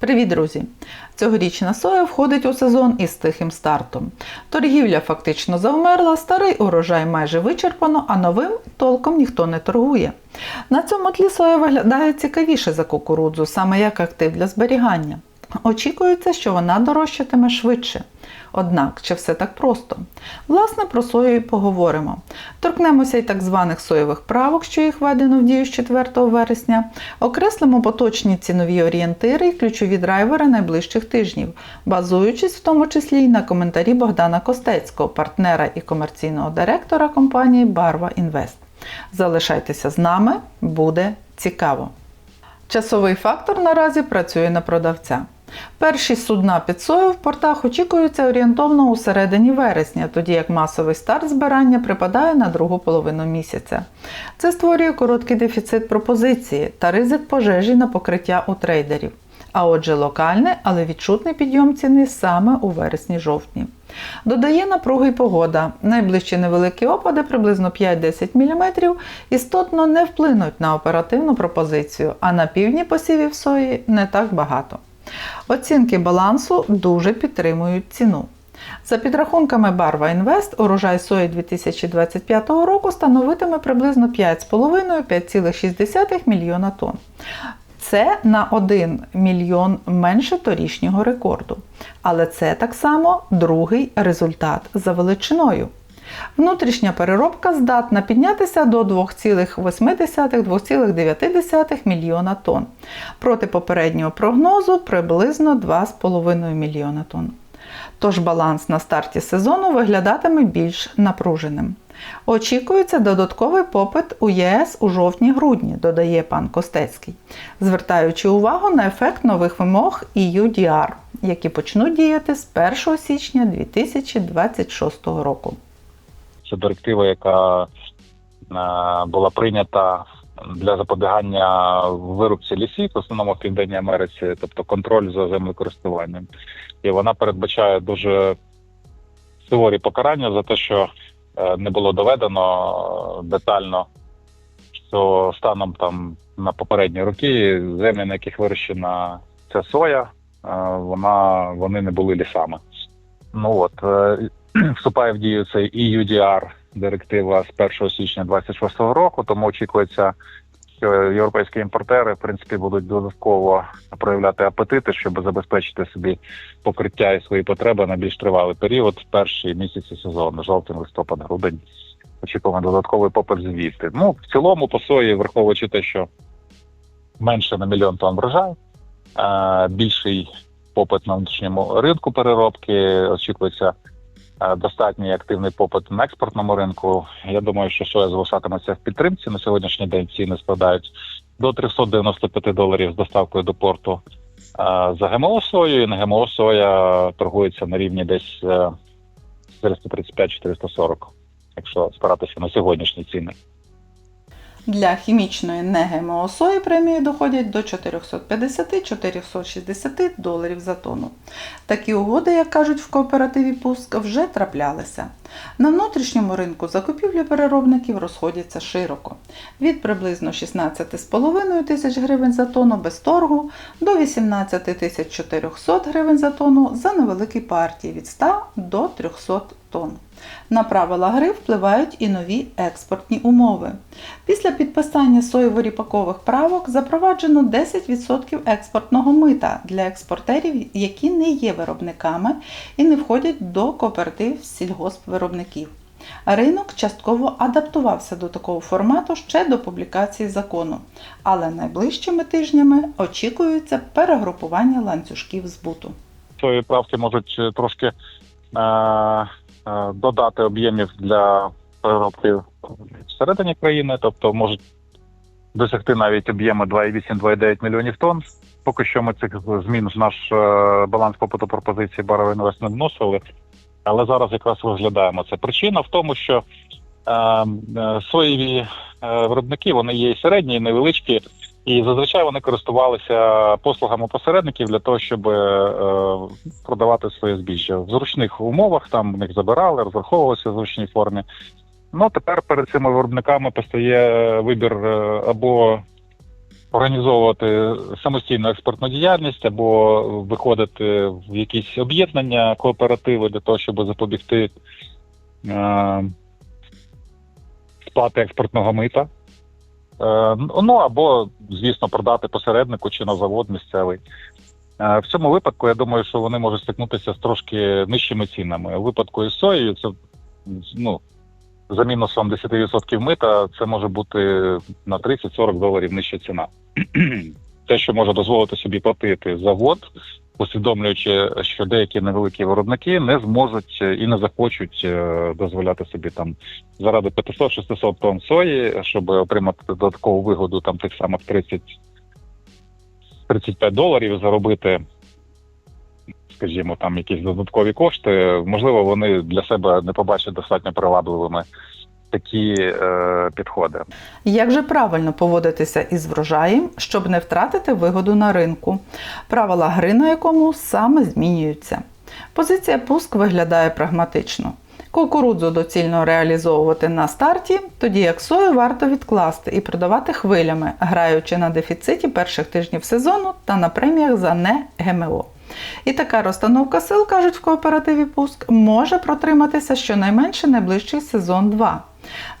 Привіт, друзі! Цьогорічна соя входить у сезон із тихим стартом. Торгівля фактично завмерла, старий урожай майже вичерпано, а новим толком ніхто не торгує. На цьому тлі соя виглядає цікавіше за кукурудзу, саме як актив для зберігання. Очікується, що вона дорожчатиме швидше. Однак, чи все так просто? Власне, про сою і поговоримо. Торкнемося й так званих соєвих правок, що їх введено в дію з 4 вересня. Окреслимо поточні цінові орієнтири і ключові драйвери найближчих тижнів, базуючись в тому числі й на коментарі Богдана Костецького, партнера і комерційного директора компанії Барва Інвест. Залишайтеся з нами, буде цікаво. Часовий фактор наразі працює на продавця. Перші судна під сою в портах очікуються орієнтовно у середині вересня, тоді як масовий старт збирання припадає на другу половину місяця. Це створює короткий дефіцит пропозиції та ризик пожежі на покриття у трейдерів. А отже, локальний, але відчутний підйом ціни саме у вересні-жовтні. Додає напруги й погода. Найближчі невеликі опади, приблизно 5-10 мм, істотно не вплинуть на оперативну пропозицію, а на півдні посівів сої не так багато. Оцінки балансу дуже підтримують ціну. За підрахунками Барва Інвест, урожай сої 2025 року становитиме приблизно 5,5-5,6 мільйона тонн. Це на 1 мільйон менше торішнього рекорду. Але це так само другий результат за величиною. Внутрішня переробка здатна піднятися до 2,8-2,9 мільйона тонн. Проти попереднього прогнозу приблизно 2,5 мільйона тонн. Тож баланс на старті сезону виглядатиме більш напруженим. Очікується додатковий попит у ЄС у жовтні-грудні, додає пан Костецький, звертаючи увагу на ефект нових вимог EUDR, які почнуть діяти з 1 січня 2026 року. Це директива, яка е, була прийнята для запобігання вирубці лісів, в основному в Південній Америці, тобто контроль за землекористуванням. І вона передбачає дуже суворі покарання за те, що е, не було доведено детально, що станом там на попередні роки землі, на яких вирощена ця соя, е, вона вони не були лісами. Ну от е, вступає в дію цей EUDR директива з 1 січня 2026 року, тому очікується, що європейські імпортери в принципі будуть додатково проявляти апетити, щоб забезпечити собі покриття і свої потреби на більш тривалий період в перші місяці сезону, жовтень, листопад, грудень. Очікуємо додатковий попит звідти. Ну в цілому по сої, враховуючи те, що менше на мільйон тонн врожай, е, більший попит на внутрішньому ринку переробки. Очікується е, достатній активний попит на експортному ринку. Я думаю, що соя залишатиметься в підтримці. На сьогоднішній день ціни складають до 395 доларів з доставкою до порту. Е, За ГМО сою і на ГМО соя торгується на рівні десь е, 435-440, якщо спиратися на сьогоднішні ціни. Для хімічної не сої премії доходять до 450-460 доларів за тонну. Такі угоди, як кажуть в кооперативі Пуск, вже траплялися. На внутрішньому ринку закупівлі переробників розходяться широко від приблизно 16,5 тисяч гривень за тонну без торгу до 18 400 гривень за тонну за невеликі партії від 100 до 300 тонн. На правила гри впливають і нові експортні умови. Після підписання соєво-ріпакових правок запроваджено 10% експортного мита для експортерів, які не є виробниками і не входять до кооператив сільгоспвиробників. Ринок частково адаптувався до такого формату ще до публікації закону, але найближчими тижнями очікується перегрупування ланцюжків збуту. Цієї правки можуть е, трошки додати об'ємів для переробки всередині країни, тобто можуть досягти навіть об'єми 2,8-2,9 мільйонів тонн. Поки що ми цих змін в наш е, баланс попиту пропозиції Барова Інвест не вносили. Але зараз якраз розглядаємо це. Причина в тому, що е, е, соєві е, виробники вони є і середні, і невеличкі, і зазвичай вони користувалися послугами посередників для того, щоб е, продавати своє збіжжя в зручних умовах. Там в них забирали, розраховувалися в зручній формі. Ну тепер перед цими виробниками постає вибір е, або організовувати самостійну експортну діяльність або виходити в якісь об'єднання, кооперативи для того, щоб запобігти е, сплати експортного мита. Е, ну або, звісно, продати посереднику чи на завод місцевий. Е, В цьому випадку я думаю, що вони можуть стикнутися з трошки нижчими цінами. У випадку із соєю це ну, за мінусом 10% мита це може бути на 30-40 доларів нижча ціна. Те, що може дозволити собі платити завод, усвідомлюючи, що деякі невеликі виробники не зможуть і не захочуть е, дозволяти собі там заради 500-600 тонн сої, щоб отримати додаткову вигоду там тих самих 30 35 доларів заробити, скажімо, там якісь додаткові кошти. Можливо, вони для себе не побачать достатньо привабливими такі е, підходи. Як же правильно поводитися із врожаєм, щоб не втратити вигоду на ринку, правила гри на якому саме змінюються. Позиція пуск виглядає прагматично. Кукурудзу доцільно реалізовувати на старті, тоді як сою варто відкласти і продавати хвилями, граючи на дефіциті перших тижнів сезону та на преміях за не ГМО. І така розстановка сил, кажуть в кооперативі Пуск, може протриматися щонайменше найближчий сезон 2.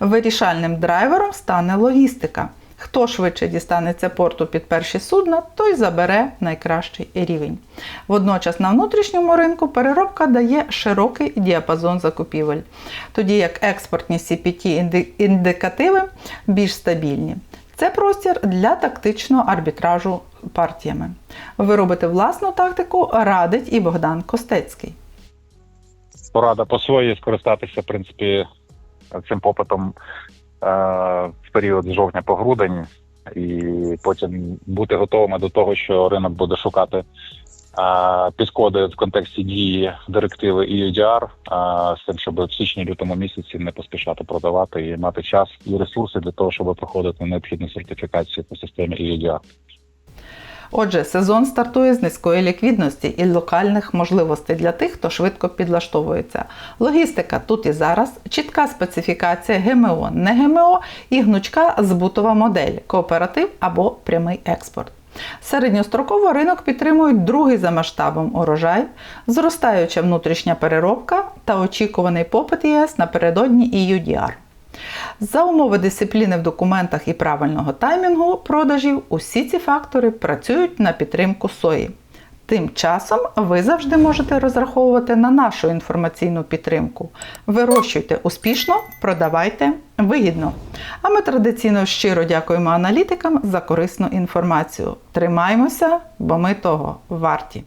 Вирішальним драйвером стане логістика. Хто швидше дістанеться порту під перші судна, той забере найкращий рівень. Водночас на внутрішньому ринку переробка дає широкий діапазон закупівель, тоді як експортні CPT індикативи більш стабільні. Це простір для тактичного арбітражу партіями. Виробити власну тактику радить і Богдан Костецький. Порада по своїй скористатися, в принципі, цим попитом е, в період з жовтня по грудень, і потім бути готовими до того, що ринок буде шукати е, підходи в контексті дії директиви EUDR, е, з тим, щоб в січні-лютому місяці не поспішати продавати і мати час і ресурси для того, щоб проходити необхідну сертифікацію по системі EUDR. Отже, сезон стартує з низької ліквідності і локальних можливостей для тих, хто швидко підлаштовується. Логістика тут і зараз, чітка специфікація ГМО, не ГМО і гнучка збутова модель, кооператив або прямий експорт. Середньостроково ринок підтримують другий за масштабом урожай, зростаюча внутрішня переробка та очікуваний попит ЄС напередодні EUDR. За умови дисципліни в документах і правильного таймінгу продажів, усі ці фактори працюють на підтримку сої. Тим часом ви завжди можете розраховувати на нашу інформаційну підтримку. Вирощуйте успішно, продавайте вигідно. А ми традиційно щиро дякуємо аналітикам за корисну інформацію. Тримаймося, бо ми того варті.